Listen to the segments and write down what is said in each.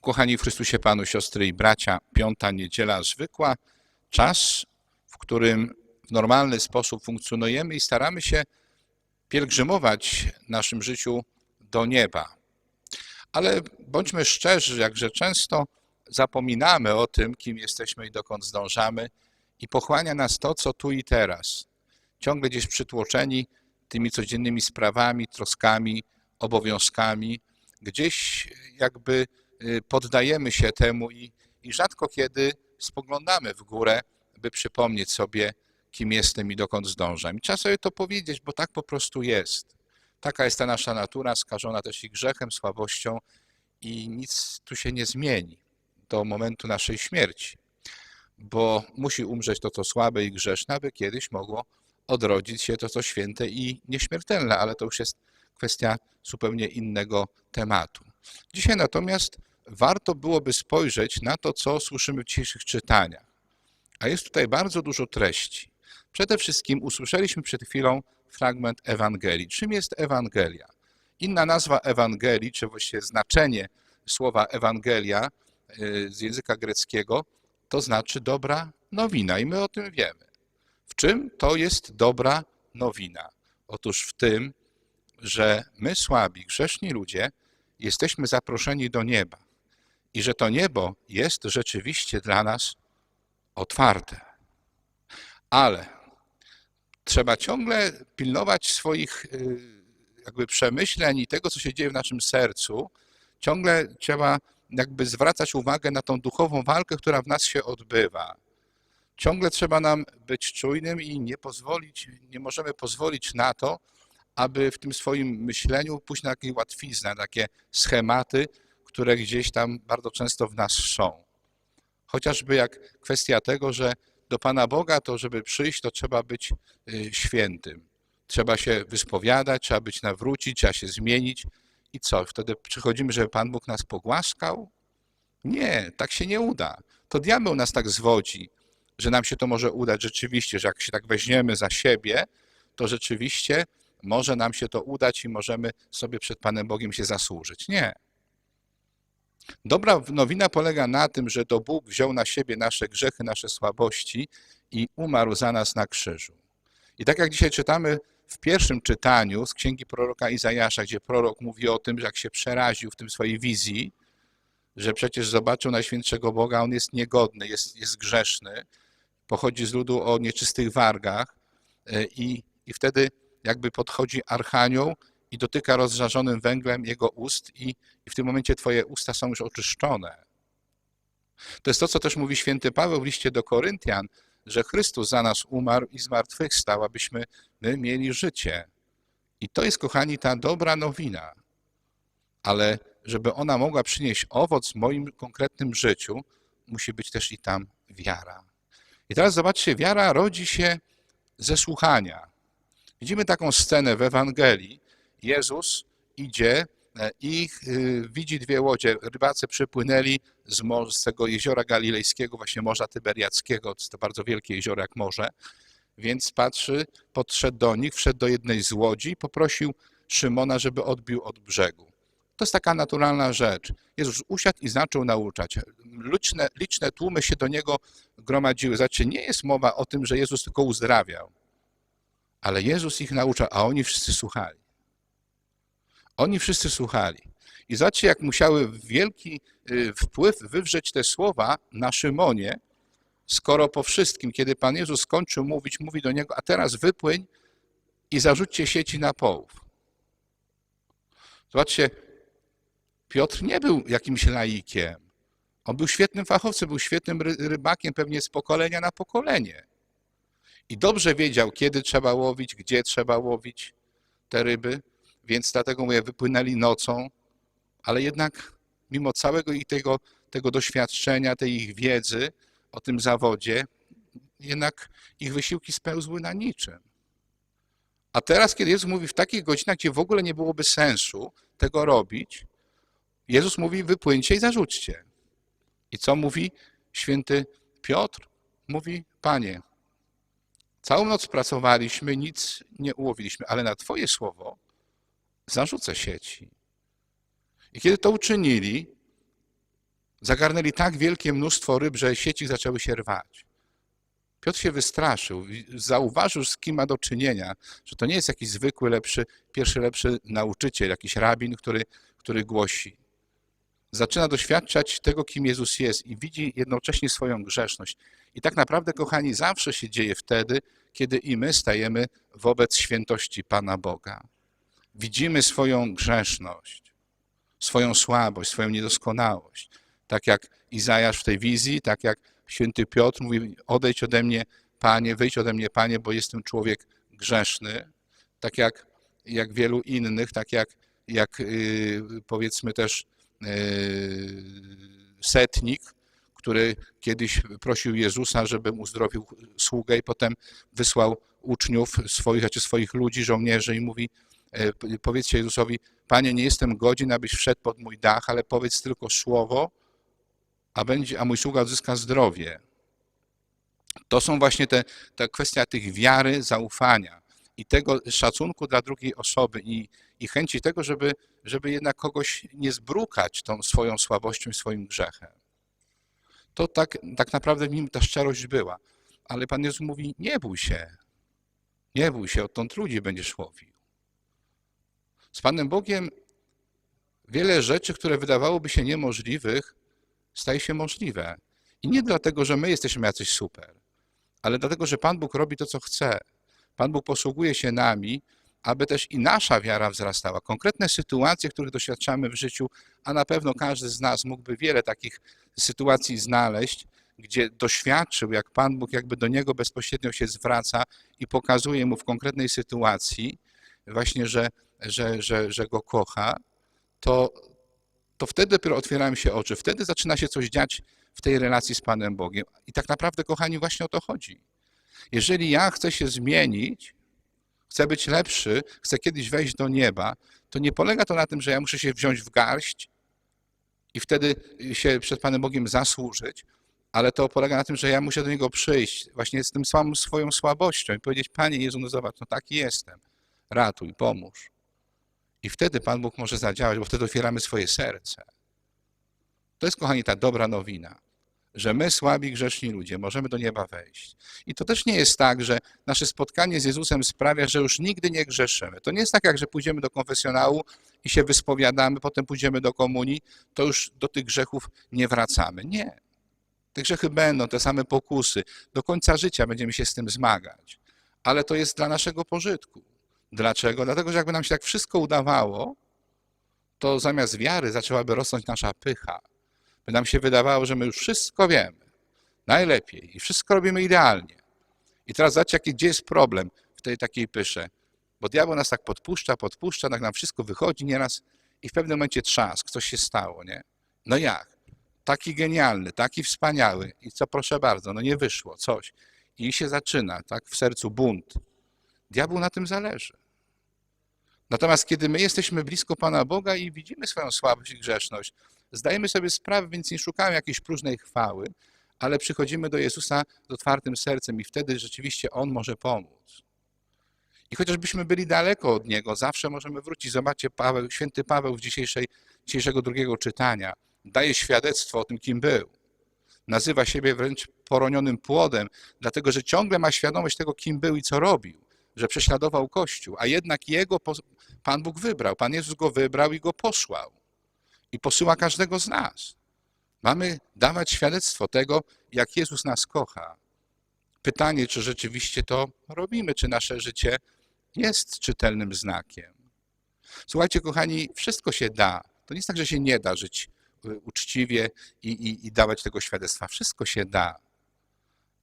Kochani w Chrystusie Panu, siostry i bracia, piąta niedziela zwykła, czas, w którym w normalny sposób funkcjonujemy i staramy się pielgrzymować w naszym życiu do nieba. Ale bądźmy szczerzy, jakże często zapominamy o tym, kim jesteśmy i dokąd zdążamy, i pochłania nas to, co tu i teraz. Ciągle gdzieś przytłoczeni tymi codziennymi sprawami, troskami, obowiązkami, gdzieś jakby poddajemy się temu i, i rzadko kiedy spoglądamy w górę, by przypomnieć sobie, kim jestem i dokąd zdążam. I trzeba sobie to powiedzieć, bo tak po prostu jest. Taka jest ta nasza natura, skażona też i grzechem, słabością i nic tu się nie zmieni do momentu naszej śmierci, bo musi umrzeć to, co słabe i grzeszne, aby kiedyś mogło odrodzić się to, co święte i nieśmiertelne, ale to już jest kwestia zupełnie innego tematu. Dzisiaj natomiast warto byłoby spojrzeć na to, co słyszymy w dzisiejszych czytaniach. A jest tutaj bardzo dużo treści. Przede wszystkim usłyszeliśmy przed chwilą fragment Ewangelii. Czym jest Ewangelia? Inna nazwa Ewangelii, czy właściwie znaczenie słowa Ewangelia y, z języka greckiego, to znaczy dobra nowina i my o tym wiemy. W czym to jest dobra nowina? Otóż w tym, że my słabi, grzeszni ludzie jesteśmy zaproszeni do nieba i że to niebo jest rzeczywiście dla nas otwarte. Ale trzeba ciągle pilnować swoich y, jakby przemyśleń i tego, co się dzieje w naszym sercu. Ciągle trzeba jakby zwracać uwagę na tą duchową walkę, która w nas się odbywa. Ciągle trzeba nam być czujnym i nie pozwolić, nie możemy pozwolić na to, aby w tym swoim myśleniu pójść na takie łatwiznę, takie schematy, które gdzieś tam bardzo często w nas są. Chociażby jak kwestia tego, że do Pana Boga to, żeby przyjść, to trzeba być y, świętym. Trzeba się wyspowiadać, trzeba być nawrócić, trzeba się zmienić. I co? Wtedy przychodzimy, żeby Pan Bóg nas pogłaskał? Nie, tak się nie uda. To diabeł nas tak zwodzi, że nam się to może udać rzeczywiście, że jak się tak weźmiemy za siebie, to rzeczywiście może nam się to udać i możemy sobie przed Panem Bogiem się zasłużyć. Nie. Dobra nowina polega na tym, że to Bóg wziął na siebie nasze grzechy, nasze słabości i umarł za nas na krzyżu. I tak jak dzisiaj czytamy w pierwszym czytaniu z księgi proroka Izajasza, gdzie prorok mówi o tym, że jak się przeraził w tym swojej wizji, że przecież zobaczył Najświętszego Boga, on jest niegodny, jest, jest grzeszny, pochodzi z ludu o nieczystych wargach e, i, i wtedy jakby podchodzi archanioł i dotyka rozżarzonym węglem jego ust i, i w tym momencie twoje usta są już oczyszczone. To jest to, co też mówi święty Paweł w liście do Koryntian, że Chrystus za nas umarł i zmartwychwstał, abyśmy my mieli życie. I to jest, kochani, ta dobra nowina. Ale żeby ona mogła przynieść owoc w moim konkretnym życiu, musi być też i tam wiara. I teraz zobaczcie, wiara rodzi się ze słuchania. Widzimy taką scenę w Ewangelii. Jezus idzie e, i y, widzi dwie łodzie. Rybacy przypłynęli z, morza, z tego jeziora galilejskiego, właśnie Morza Tyberiackiego. To jest to bardzo wielkie jezioro jak morze. Więc patrzy, podszedł do nich, wszedł do jednej z łodzi i poprosił Szymona, żeby odbił od brzegu. To jest taka naturalna rzecz. Jezus usiadł i zaczął nauczać. Liczne, liczne tłumy się do niego gromadziły. Znaczy, nie jest mowa o tym, że Jezus tylko uzdrawiał, ale Jezus ich nauczał, a oni wszyscy słuchali. Oni wszyscy słuchali. I zobaczcie, jak musiały wielki y, wpływ wywrzeć te słowa na Szymonie, skoro po wszystkim, kiedy Pan Jezus skończył mówić, mówi do niego, a teraz wypłyń i zarzućcie sieci na połów. Zobaczcie, Piotr nie był jakimś laikiem. On był świetnym fachowcem, był świetnym rybakiem, pewnie z pokolenia na pokolenie. I dobrze wiedział, kiedy trzeba łowić, gdzie trzeba łowić te ryby, więc dlatego mówię, wypłynęli nocą, ale jednak mimo całego ich tego, tego doświadczenia, tej ich wiedzy o tym zawodzie, jednak ich wysiłki spełzły na niczym. A teraz, kiedy Jezus mówi w takich godzinach, gdzie w ogóle nie byłoby sensu tego robić, Jezus mówi, wypłyńcie i zarzućcie. I co mówi święty Piotr? Mówi, Panie, całą noc pracowaliśmy, nic nie ułowiliśmy, ale na Twoje słowo zarzucę sieci. I kiedy to uczynili, Zagarnęli tak wielkie mnóstwo ryb, że sieci zaczęły się rwać. Piotr się wystraszył, zauważył, z kim ma do czynienia, że to nie jest jakiś zwykły, lepszy, pierwszy lepszy nauczyciel, jakiś rabin, który, który głosi. Zaczyna doświadczać tego, kim Jezus jest i widzi jednocześnie swoją grzeszność. I tak naprawdę, kochani, zawsze się dzieje wtedy, kiedy i my stajemy wobec świętości Pana Boga. Widzimy swoją grzeszność, swoją słabość, swoją niedoskonałość. Tak jak Izajasz w tej wizji, tak jak święty Piotr mówi: Odejdź ode mnie, Panie, wyjdź ode mnie, Panie, bo jestem człowiek grzeszny. Tak jak, jak wielu innych, tak jak, jak yy, powiedzmy też yy, setnik, który kiedyś prosił Jezusa, żeby uzdrowił sługę i potem wysłał uczniów swoich, znaczy swoich ludzi, żołnierzy i mówi, powiedzcie Jezusowi, Panie, nie jestem godzien, abyś wszedł pod mój dach, ale powiedz tylko słowo, a, będzie, a mój sługa odzyska zdrowie. To są właśnie te, te kwestia tych wiary, zaufania i tego szacunku dla drugiej osoby i, i chęci tego, żeby, żeby jednak kogoś nie zbrukać tą swoją słabością i swoim grzechem. To tak, tak naprawdę w nim ta szczerość była. Ale Pan Jezus mówi, nie bój się, nie bój się, odtąd ludzi będziesz łowił. Z Panem Bogiem wiele rzeczy, które wydawałoby się niemożliwych, staje się możliwe. I nie dlatego, że my jesteśmy jacyś super, ale dlatego, że Pan Bóg robi to, co chce. Pan Bóg posługuje się nami, aby też i nasza wiara wzrastała. Konkretne sytuacje, których doświadczamy w życiu, a na pewno każdy z nas mógłby wiele takich sytuacji znaleźć, gdzie doświadczył, jak Pan Bóg jakby do niego bezpośrednio się zwraca i pokazuje mu w konkretnej sytuacji, właśnie, że, że, że, że go kocha, to, to wtedy dopiero otwierają się oczy, wtedy zaczyna się coś dziać w tej relacji z Panem Bogiem. I tak naprawdę, kochani, właśnie o to chodzi. Jeżeli ja chcę się zmienić, chcę być lepszy, chcę kiedyś wejść do nieba, to nie polega to na tym, że ja muszę się wziąć w garść i wtedy się przed Panem Bogiem zasłużyć, ale to polega na tym, że ja muszę do Niego przyjść właśnie z tym samą swoją słabością i powiedzieć, Panie Jezu, no zobacz, no taki jestem, ratuj, pomóż. I wtedy Pan Bóg może zadziałać, bo wtedy otwieramy swoje serce. To jest, kochani, ta dobra nowina, że my, słabi, grzeszni ludzie, możemy do nieba wejść. I to też nie jest tak, że nasze spotkanie z Jezusem sprawia, że już nigdy nie grzeszymy. To nie jest tak, jak że pójdziemy do konfesjonału i się wyspowiadamy, potem pójdziemy do komunii, to już do tych grzechów nie wracamy. Nie. Te grzechy będą, te same pokusy. Do końca życia będziemy się z tym zmagać. Ale to jest dla naszego pożytku. Dlaczego? Dlatego, że jakby nam się tak wszystko udawało, to zamiast wiary zaczęłaby rosnąć nasza pycha. By nam się wydawało, że my już wszystko wiemy. Najlepiej. I wszystko robimy idealnie. I teraz zobaczcie, jaki, gdzie jest problem w tej takiej pysze. Bo diabeł nas tak podpuszcza, podpuszcza, tak nam wszystko wychodzi nieraz i w pewnym momencie trzask, coś się stało, nie? No jak? Taki genialny, taki wspaniały i co proszę bardzo, no nie wyszło, coś. I się zaczyna, tak, w sercu bunt. Diabłu na tym zależy. Natomiast kiedy my jesteśmy blisko Pana Boga i widzimy swoją słabość i grzeszność, zdajemy sobie sprawę, więc nie szukamy jakiejś próżnej chwały, ale przychodzimy do Jezusa z otwartym sercem i wtedy rzeczywiście On może pomóc. I chociażbyśmy byli daleko od Niego, zawsze możemy wrócić. Zobaczcie, Paweł, święty Paweł w dzisiejszej, dzisiejszego drugiego czytania daje świadectwo o tym, kim był. Nazywa siebie wręcz poronionym płodem, dlatego że ciągle ma świadomość tego, kim był i co robił, że prześladował Kościół, a jednak jego Pan Bóg wybrał. Pan Jezus go wybrał i go posłał. I posyła każdego z nas. Mamy dawać świadectwo tego, jak Jezus nas kocha. Pytanie, czy rzeczywiście to robimy, czy nasze życie jest czytelnym znakiem. Słuchajcie, kochani, wszystko się da. To nie jest tak, że się nie da żyć uczciwie i, i, i dawać tego świadectwa. Wszystko się da.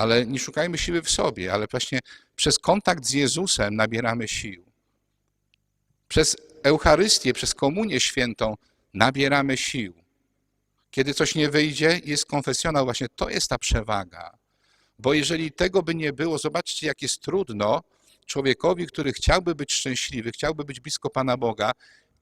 Ale nie szukajmy siły w sobie, ale właśnie przez kontakt z Jezusem nabieramy sił. Przez Eucharystię, przez Komunię Świętą nabieramy sił. Kiedy coś nie wyjdzie, jest konfesjonał, właśnie to jest ta przewaga. Bo jeżeli tego by nie było, zobaczcie, jak jest trudno człowiekowi, który chciałby być szczęśliwy, chciałby być blisko Pana Boga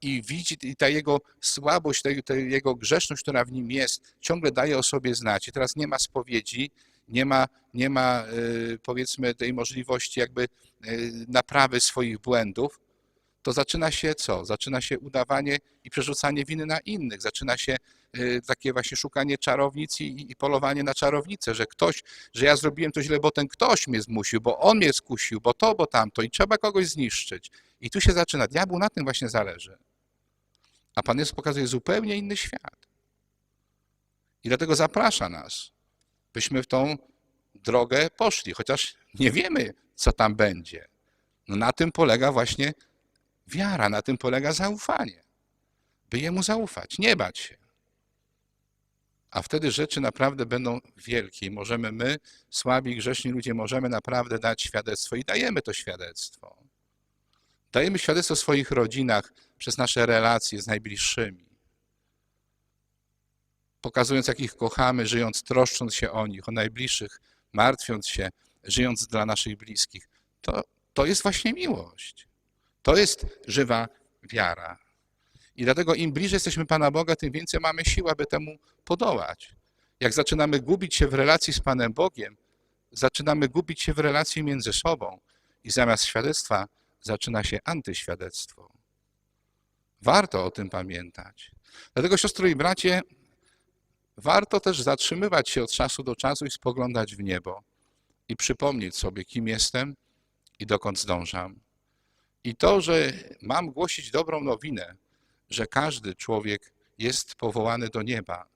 i widzi i ta jego słabość, ta, ta jego grzeszność, która w nim jest, ciągle daje o sobie znać. I teraz nie ma spowiedzi, nie ma, nie ma y, powiedzmy tej możliwości jakby y, naprawy swoich błędów, to zaczyna się co? Zaczyna się udawanie i przerzucanie winy na innych. Zaczyna się y, takie właśnie szukanie czarownic i, i polowanie na czarownicę, że ktoś, że ja zrobiłem to źle, bo ten ktoś mnie zmusił, bo on mnie skusił, bo to, bo tamto i trzeba kogoś zniszczyć. I tu się zaczyna. Diabłu na tym właśnie zależy. A Pan Jezus pokazuje zupełnie inny świat. I dlatego zaprasza nas, byśmy w tą drogę poszli, chociaż nie wiemy, co tam będzie. No na tym polega właśnie wiara, na tym polega zaufanie. By Jemu zaufać, nie bać się. A wtedy rzeczy naprawdę będą wielkie i możemy my, słabi, grzeszni ludzie, możemy naprawdę dać świadectwo i dajemy to świadectwo. Dajemy świadectwo w swoich rodzinach przez nasze relacje z najbliższymi. Pokazując, jak ich kochamy, żyjąc, troszcząc się o nich, o najbliższych, martwiąc się, żyjąc dla naszych bliskich. To, to jest właśnie miłość. To jest żywa wiara. I dlatego im bliżej jesteśmy Pana Boga, tym więcej mamy sił, aby temu podołać. Jak zaczynamy gubić się w relacji z Panem Bogiem, zaczynamy gubić się w relacji między sobą i zamiast świadectwa zaczyna się antyświadectwo. Warto o tym pamiętać. Dlatego, siostry i bracie, warto też zatrzymywać się od czasu do czasu i spoglądać w niebo i przypomnieć sobie, kim jestem i dokąd zdążam. I to, że mam głosić dobrą nowinę, że każdy człowiek jest powołany do nieba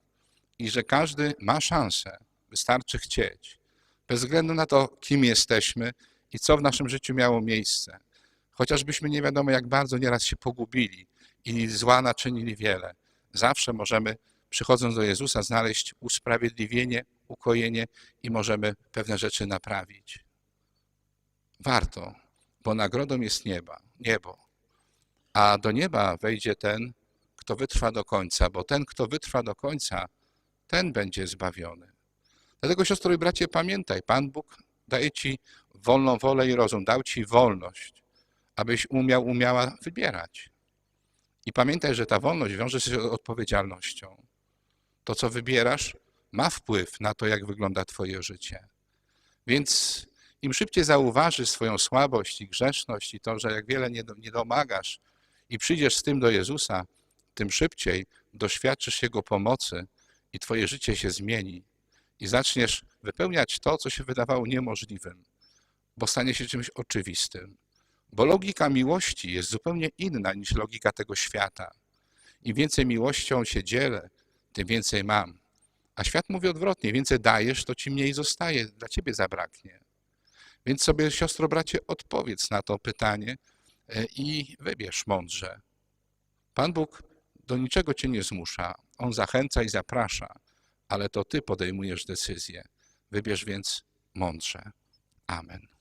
i że każdy ma szansę, wystarczy chcieć, bez względu na to, kim jesteśmy i co w naszym życiu miało miejsce. Chociażbyśmy nie wiadomo, jak bardzo nieraz się pogubili i zła naczynili wiele, zawsze możemy, przychodząc do Jezusa, znaleźć usprawiedliwienie, ukojenie i możemy pewne rzeczy naprawić. Warto, bo nagrodą jest nieba, niebo. A do nieba wejdzie ten, kto wytrwa do końca, bo ten, kto wytrwa do końca, ten będzie zbawiony. Dlatego, siostro i bracie, pamiętaj, Pan Bóg daje ci wolną wolę i rozum, dał ci wolność, abyś umiał, umiała wybierać. I pamiętaj, że ta wolność wiąże się z odpowiedzialnością. To, co wybierasz, ma wpływ na to, jak wygląda Twoje życie. Więc im szybciej zauważysz swoją słabość i grzeszność i to, że jak wiele nie, domagasz i przyjdziesz z tym do Jezusa, tym szybciej doświadczysz Jego pomocy i Twoje życie się zmieni i zaczniesz wypełniać to, co się wydawało niemożliwym, bo stanie się czymś oczywistym. Bo logika miłości jest zupełnie inna niż logika tego świata. Im więcej miłością się dzielę, tym więcej mam. A świat mówi odwrotnie, więcej dajesz, to ci mniej zostaje, dla ciebie zabraknie. Więc sobie, siostro, bracie, odpowiedz na to pytanie e, i wybierz mądrze. Pan Bóg do niczego cię nie zmusza. On zachęca i zaprasza, ale to ty podejmujesz decyzję. Wybierz więc mądrze. Amen.